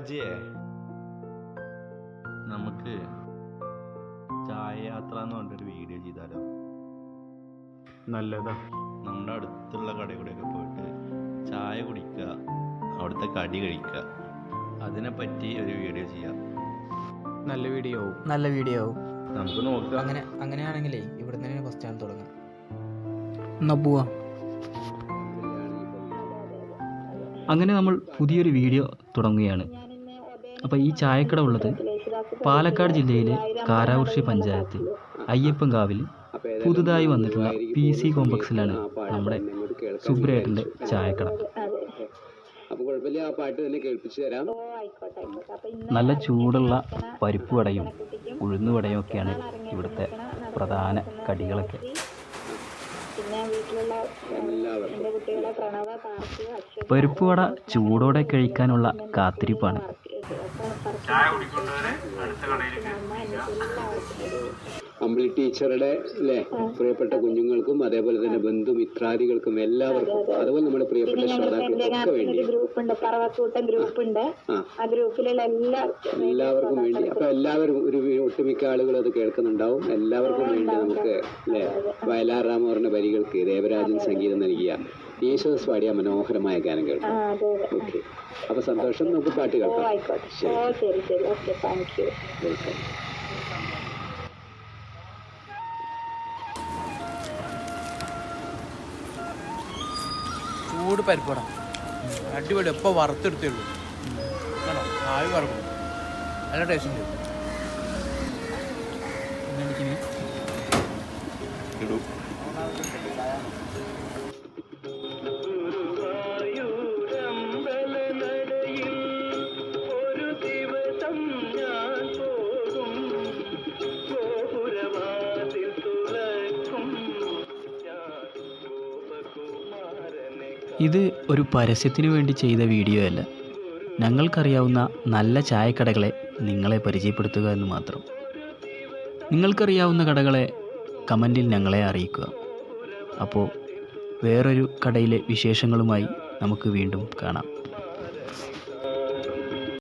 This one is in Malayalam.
രാജയെ നമുക്ക് ചായ യാത്ര എന്ന് പറഞ്ഞിട്ടൊരു വീഡിയോ ചെയ്താലോ? നല്ലതാ. നമ്മുടെ അടുത്തുള്ള കടകളിലൊക്കെ പോയിട്ട് ചായ കുടിക്കുക അവിടുത്തെ കടി കഴിക്കുക. അതിനെപ്പറ്റി ഒരു വീഡിയോ ചെയ്യാം. നല്ല വീഡിയോ ആവും. നല്ല വീഡിയോ ആവും. നമുക്ക് നോക്കാം. അങ്ങനെ അങ്ങനെയാണെങ്കിലേ ഇവിടെ തന്നെ ഫസ്റ്റ് ആണ് തുടങ്ങാം. എന്നാ പോവാ. അങ്ങനെ നമ്മൾ പുതിയൊരു വീഡിയോ തുടങ്ങുകയാണ്. അപ്പോൾ ഈ ചായക്കട ഉള്ളത് പാലക്കാട് ജില്ലയിലെ കാരാവൃഷി പഞ്ചായത്ത് അയ്യപ്പൻകാവിൽ പുതുതായി വന്നിട്ടുള്ള പി സി കോംപ്ലക്സിലാണ് നമ്മുടെ സുബ്രേട്ടന്റെ ചായക്കട. അപ്പൊ കുഴപ്പമില്ല ആ പാട്ട് തന്നെ കേൾപ്പിച്ചു തരാം. നല്ല ചൂടുള്ള പരിപ്പ് വടയും ഉഴുന്ന് വടയും ഒക്കെയാണ് ഇവിടുത്തെ പ്രധാന കടികളൊക്കെ. പരിപ്പ് വട ചൂടോടെ കഴിക്കാനുള്ള കാത്തിരിപ്പാണ്. ചായ കുടിക്കുന്നവരെ അടുത്ത കടയിലേക്ക് അമ്പിളി ടീച്ചറുടെ അല്ലേ പ്രിയപ്പെട്ട കുഞ്ഞുങ്ങൾക്കും അതേപോലെ തന്നെ ബന്ധു മിത്രാദികൾക്കും എല്ലാവർക്കും അതുപോലെ നമ്മുടെ പ്രിയപ്പെട്ട ശ്രോതാക്കൾക്കും വേണ്ടി. എല്ലാവർക്കും വേണ്ടി. അപ്പൊ എല്ലാവരും ഒരു ഒട്ടുമിക്ക ആളുകൾ അത് കേൾക്കുന്നുണ്ടാവും. എല്ലാവർക്കും വേണ്ടി നമുക്ക് അല്ലേ വയലാർ രാമോറിന്റെ വരികൾക്ക് ദേവരാജൻ സംഗീതം നൽകിയ യേശുദാസ് പാടിയ മനോഹരമായ ഗാനം കേൾക്കാം. ഓക്കെ. അപ്പൊ സന്തോഷം. നമുക്ക് പാട്ട് കേൾക്കാം. ശരി ശരി. Okay thank you. വെൽക്കം. ചൂട് പരിപ്പട. അടിപൊളി. എപ്പോൾ വറുത്തെടുത്തേ ഉള്ളൂ. കേട്ടോ ആവി വറക്കും നല്ല ടേസ്റ്റ് ഉണ്ട്. ഇടൂ. ഇത് ഒരു പരസ്യത്തിന് വേണ്ടി ചെയ്ത വീഡിയോ അല്ല. ഞങ്ങൾക്കറിയാവുന്ന നല്ല ചായക്കടകളെ നിങ്ങളെ പരിചയപ്പെടുത്തുക എന്ന് മാത്രം. നിങ്ങൾക്കറിയാവുന്ന കടകളെ കമന്റിൽ ഞങ്ങളെ അറിയിക്കുക. അപ്പോൾ വേറൊരു കടയിലെ വിശേഷങ്ങളുമായി നമുക്ക് വീണ്ടും കാണാം.